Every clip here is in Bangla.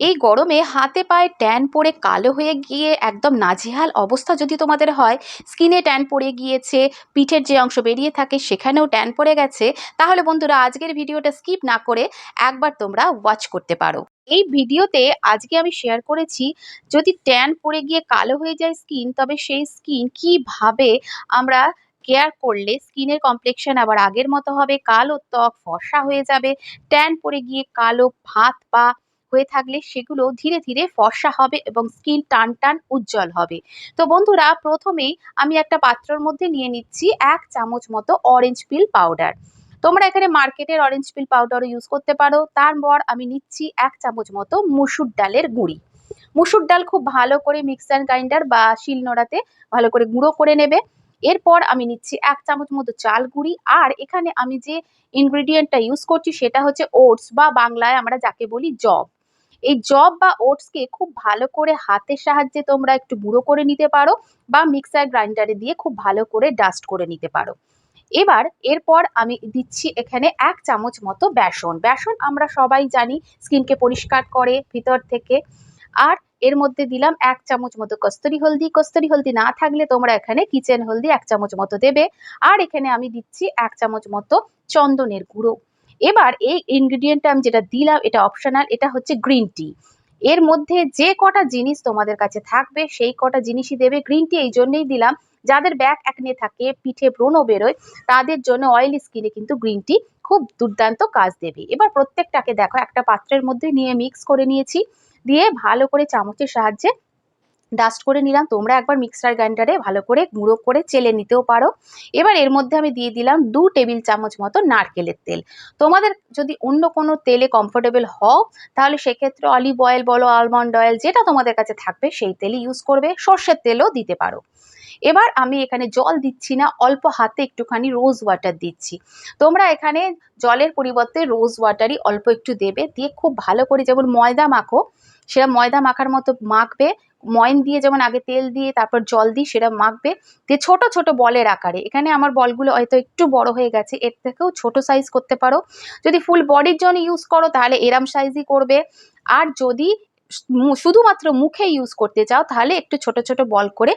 এই গরমে হাতে পায়ে ট্যান পড়ে কালো হয়ে গিয়ে একদম নাজেহাল অবস্থা যদি তোমাদের হয় স্কিনে ট্যান পড়ে গিয়েছে, পিঠের যে অংশ বেরিয়ে থাকে সেখানেও ট্যান পড়ে গেছে, তাহলে বন্ধুরা আজকের ভিডিওটা স্কিপ না করে একবার তোমরা ওয়াচ করতে পারো। এই ভিডিওতে আজকে আমি শেয়ার করেছি, যদি ট্যান পড়ে গিয়ে কালো হয়ে যায় স্কিন তবে সেই স্কিন কীভাবে আমরা কেয়ার করলে স্কিনের কমপ্লেকশন আবার আগের মতো হবে, কালো ত্বক ফর্সা হয়ে যাবে, ট্যান পড়ে গিয়ে কালো ভাত বা হয়ে থাকলে সেগুলো ধীরে ধীরে ফর্সা হবে এবং স্কিন টান টান উজ্জ্বল হবে। তো বন্ধুরা, প্রথমেই আমি একটা পাত্রর মধ্যে নিয়ে নিচ্ছি এক চামচ মতো অরেঞ্জ পিল পাউডার তোমরা এখানে মার্কেটের অরেঞ্জ পিল পাউডারও ইউজ করতে পারো। তারপর আমি নিচ্ছি এক চামচ মতো মুসুর ডালের গুঁড়ি। মুসুর ডাল খুব ভালো করে মিক্সার গ্রাইন্ডার বা শিলনোড়াতে ভালো করে গুঁড়ো করে নেবে। এরপর আমি নিচ্ছি এক চামচ মতো চাল গুঁড়ি। আর এখানে আমি যে ইনগ্রিডিয়েন্টটা ইউজ করছি সেটা হচ্ছে ওটস বা বাংলায় আমরা যাকে বলি জব এই জব বা ওটসকে খুব ভালো করে হাতের সাহায্যে তোমরা একটু গুঁড়ো করে নিতে পারো বা মিক্সার গ্রাইন্ডারে দিয়ে খুব ভালো করে ডাস্ট করে নিতে পারো। এবার এরপর আমি দিচ্ছি এখানে এক চামচ মতো বেসন। বেসন আমরা সবাই জানি স্কিনকে পরিষ্কার করে ভিতর থেকে। আর এর মধ্যে দিলাম এক চামচ মতো কস্তুরি হলদি। কস্তুরি হলদি না থাকলে তোমরা এখানে কিচেন হলদি এক চামচ মতো দেবে। আর এখানে আমি দিচ্ছি এক চামচ মতো চন্দনের গুঁড়ো। এবার এই ইনগ্রিডিয়েন্টটা আমি যেটা দিলাম, এটা অপশনাল এটা হচ্ছে গ্রিন টি এর মধ্যে যে কটা জিনিস তোমাদের কাছে থাকবে, সেই কটা জিনিসই দেবে গ্রিন টি এই জন্যই দিলাম। যাদের ব্যাক একনে থাকে, পিঠে ব্রণ বেরোয়, তাদের জন্য অয়েলি স্কিনে কিন্তু গ্রিন টি খুব দুর্দান্ত কাজ দেবে। এবার প্রত্যেকটাকে দেখো, একটা পাত্রের মধ্যে নিয়ে মিক্স করে নিয়েছি। দিয়ে ভালো করে চামচের সাহায্যে ডাস্ট করে নিলাম। তোমরা একবার মিক্সার গ্রাইন্ডারে ভালো করে গুঁড়ো করে চেলে নিতেও পারো। এবার এর মধ্যে আমি দিয়ে দিলাম দু টেবিল চামচ মতো নারকেলের তেল। তোমাদের যদি অন্য কোনো তেলে কমফোর্টেবল হও, তাহলে সেক্ষেত্রে অলিভ অয়েল বলো আলমন্ড অয়েল যেটা তোমাদের কাছে থাকবে সেই তেলই ইউজ করবে। সর্ষের তেলও দিতে পারো। এবার আমি এখানে জল দিচ্ছি না, অল্প হাতে একটুখানি রোজ ওয়াটার দিচ্ছি। তোমরা এখানে জলের পরিবর্তে রোজ ওয়াটারই অল্প একটু দেবে। দিয়ে খুব ভালো করে যেমন ময়দা মাখো সেটা ময়দা মাখার মতো মাখবে। ময়ন দিয়ে যেমন আগে তেল দিয়ে তারপর জল দিই সেটা মাখবে দিয়ে ছোট ছোট বলের আকারে। এখানে আমার বলগুলো হয়তো একটু বড় হয়ে গেছে, এর থেকেও ছোট সাইজ করতে পারো। যদি ফুল বডির জন্য ইউজ করো, তাহলে এরাম সাইজই করবে। আর যদি শুধুমাত্র মুখে ইউজ করতে চাও, তাহলে একটু ছোট ছোট বল করে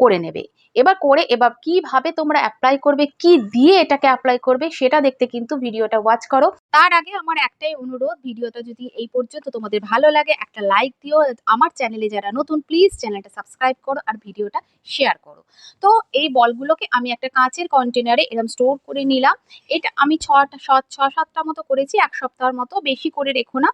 করে নেবে। এবার করে, এবার কীভাবে তোমরা অ্যাপ্লাই করবে, কি দিয়ে এটাকে অ্যাপ্লাই করবে, সেটা দেখতে কিন্তু ভিডিওটা ওয়াচ করো। তার আগে আমার একটাই অনুরোধ ভিডিওটা যদি এই পর্যন্ত তোমাদের ভালো লাগে, একটা লাইক দিও। আমার চ্যানেলে যারা নতুন প্লিজ চ্যানেলটা সাবস্ক্রাইব করো আর ভিডিওটা শেয়ার করো। তো এই বলগুলোকে আমি একটা কাঁচের কন্টেনারে এরকম স্টোর করে নিলাম। এটা আমি ছটা ছ, সাতটা মতো করেছি, এক সপ্তাহের মতো। বেশি করে রেখো না।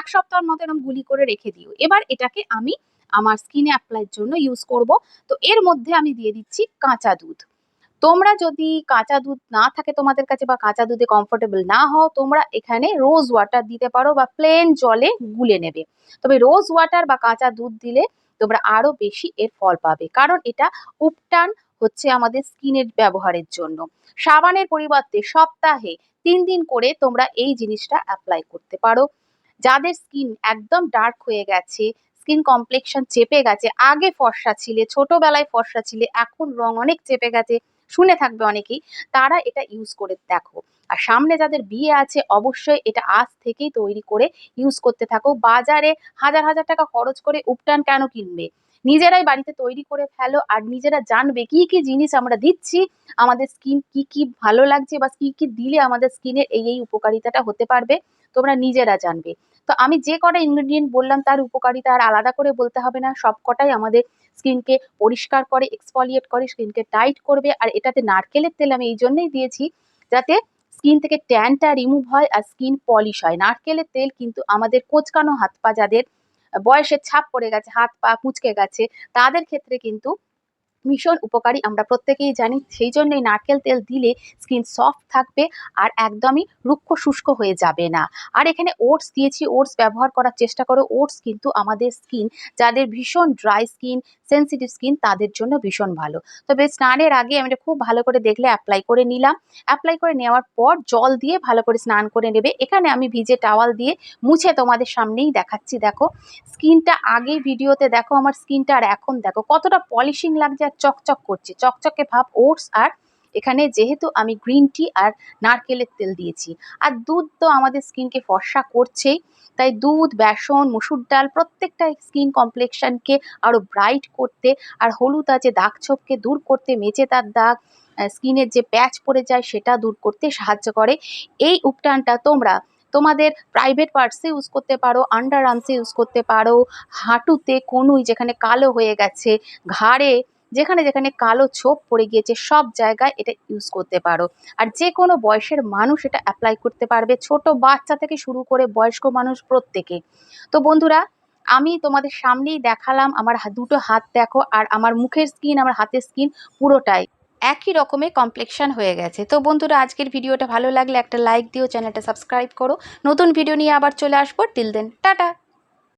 এক সপ্তাহের মতো এরকম গুলি করে রেখে দিও। এবার এটাকে আমি আমার স্কিনে অ্যাপ্লাইয়ের জন্য ইউজ করব। তো এর মধ্যে আমি দিয়ে দিচ্ছি কাঁচা দুধ। তোমরা যদি কাঁচা দুধ না থাকে তোমাদের কাছে বা কাঁচা দুধে কমফোর্টেবল না হও, তোমরা এখানে রোজ ওয়াটার দিতে পারো বা প্লেন জলে গুলে নেবে। তবে রোজ ওয়াটার বা কাঁচা দুধ দিলে তোমরা আরও বেশি এর ফল পাবে। কারণ এটা উপটান হচ্ছে আমাদের স্কিনের ব্যবহারের জন্য। সাবানের পরিবর্তে সপ্তাহে তিন দিন করে তোমরা এই জিনিসটা অ্যাপ্লাই করতে পারো। যাদের স্কিন একদম ডার্ক হয়ে গেছে স্কিন কমপ্লেকশন চেপে গেছে, আগে ফর্সা ছিলে, ছোটবেলায় ফর্সা ছিলে, এখন রং অনেক চেপে গেছে, শুনে থাকবে অনেকেই, তারা এটা ইউজ করে দেখো। আর সামনে যাদের বিয়ে আছে, অবশ্যই এটা আজ থেকেই তৈরি করে ইউজ করতে থাকো। বাজারে হাজার হাজার টাকা খরচ করে উপটান কেন কিনবে? নিজেরাই বাড়িতে তৈরি করে ফেলো আর নিজেরা জানবে কি কি জিনিস আমরা দিচ্ছি, আমাদের স্কিন কি কি ভালো লাগছে বা কি কি দিলে আমাদের স্কিনের এই এই উপকারিতাটা হতে পারবে, তোমরা নিজেরা জানবে। তো আমি যে কটা ইনগ্রিডিয়েন্ট বললাম তার উপকারিতা আর আলাদা করে বলতে হবে না, সব কটাই আমাদের স্কিনকে পরিষ্কার করে এক্সপলিয়েট করে স্কিনকে টাইট করবে আর এটাতে নারকেলের তেল আমি এই জন্যই দিয়েছি যাতে স্কিন থেকে ট্যানটা রিমুভ হয় আর স্কিন পলিশ হয়। নারকেলের তেল কিন্তু আমাদের কোচকানো হাত পা যাদের বয়সের ছাপ পড়ে গেছে হাত পা কুঁচকে গেছে তাদের ক্ষেত্রে কিন্তু ভীষণ উপকারী, আমরা প্রত্যেকেই জানি। সেই জন্যই নারকেল তেল দিলে স্কিন সফট থাকবে আর একদমই রুক্ষ, শুষ্ক হয়ে যাবে না। আর এখানে ওটস দিয়েছি, ওটস ব্যবহার করার চেষ্টা করো। ওটস কিন্তু আমাদের স্কিন, যাদের ভীষণ ড্রাই স্কিন, সেন্সিটিভ স্কিন, তাদের জন্য ভীষণ ভালো। তবে স্নানের আগে আমি খুব ভালো করে দেখলে অ্যাপ্লাই করে নিলাম। অ্যাপ্লাই করে নেওয়ার পর জল দিয়ে ভালো করে স্নান করে নেবে। এখানে আমি ভিজে টাওয়াল দিয়ে মুছে তোমাদের সামনেই দেখাচ্ছি। দেখো, স্কিনটা আগে ভিডিওতে, দেখো আমার স্কিনটা আর এখন দেখো, কতটা পলিশিং লাগছে চকচক করছে। চকচকে ভাব ওটস আর এখানে যেহেতু আমি গ্রিন টি আর নারকেলের তেল দিয়েছি। আর দুধ তো আমাদের স্কিনকে ফর্সা করছেই। তাই দুধ, বেসন, মুসুর ডাল প্রত্যেকটা স্কিন কমপ্লেকশনকে আরও ব্রাইট করতে আর হলুদ আছে দাগ ছোপকে দূর করতে, মেচে তার দাগ স্কিনের যে প্যাচ পড়ে যায় সেটা দূর করতে সাহায্য করে। এই উপটানটা তোমরা, তোমাদের প্রাইভেট পার্টসে ইউজ করতে পারো আন্ডার আর্মসে ইউজ করতে পারো, হাঁটুতে কনুই যেখানে কালো হয়ে গেছে, ঘাড়ে যেখানে যেখানে কালো ছোপ পড়ে গিয়েছে, সব জায়গায় এটা ইউজ করতে পারো। আর যে কোনো বয়সের মানুষ এটা অ্যাপ্লাই করতে পারবে। ছোট বাচ্চা থেকে শুরু করে বয়স্ক মানুষ প্রত্যেকে। তো বন্ধুরা, আমি তোমাদের সামনেই দেখালাম আমার দুটো হাত দেখো, আর আমার মুখের স্কিন আমার হাতের স্কিন পুরোটাই একই রকমের কমপ্লেকশন হয়ে গেছে। তো বন্ধুরা, আজকের ভিডিওটা ভালো লাগলে একটা লাইক দিও, চ্যানেলটা সাবস্ক্রাইব করো। নতুন ভিডিও নিয়ে আবার চলে আসব। Till then tata!